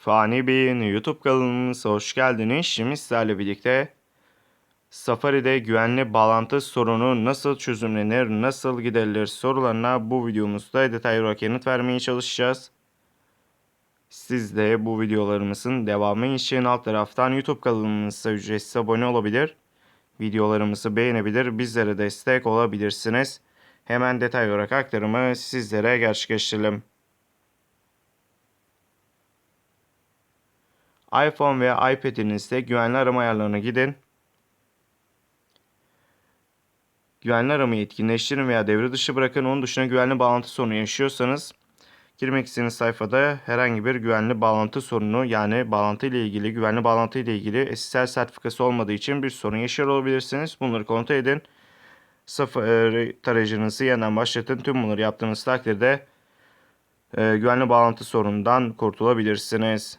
Fani Bey'in YouTube kanalımıza hoş geldiniz. Şimdi sizlerle birlikte Safari'de güvenli bağlantı sorunu nasıl çözümlenir, nasıl giderilir sorularına bu videomuzda detaylı olarak yanıt vermeye çalışacağız. Siz de bu videolarımızın devamı için alt taraftan YouTube kanalımıza ücretsiz abone olabilir. Videolarımızı beğenebilir, bizlere destek olabilirsiniz. Hemen detaylı olarak aktarımı sizlere gerçekleştirelim. iPhone veya iPad'inizde güvenli arama ayarlarına gidin. Güvenli aramayı etkinleştirin veya devre dışı bırakın. Onun dışında güvenli bağlantı sorunu yaşıyorsanız girmek istediğiniz sayfada herhangi bir güvenli bağlantı sorunu yani bağlantı ile ilgili güvenli bağlantı ile ilgili SSL sertifikası olmadığı için bir sorun yaşıyor olabilirsiniz. Bunları kontrol edin. Safari tarayıcınızı yeniden başlatın. Tüm bunları yaptığınız takdirde e, güvenli bağlantı sorunundan kurtulabilirsiniz.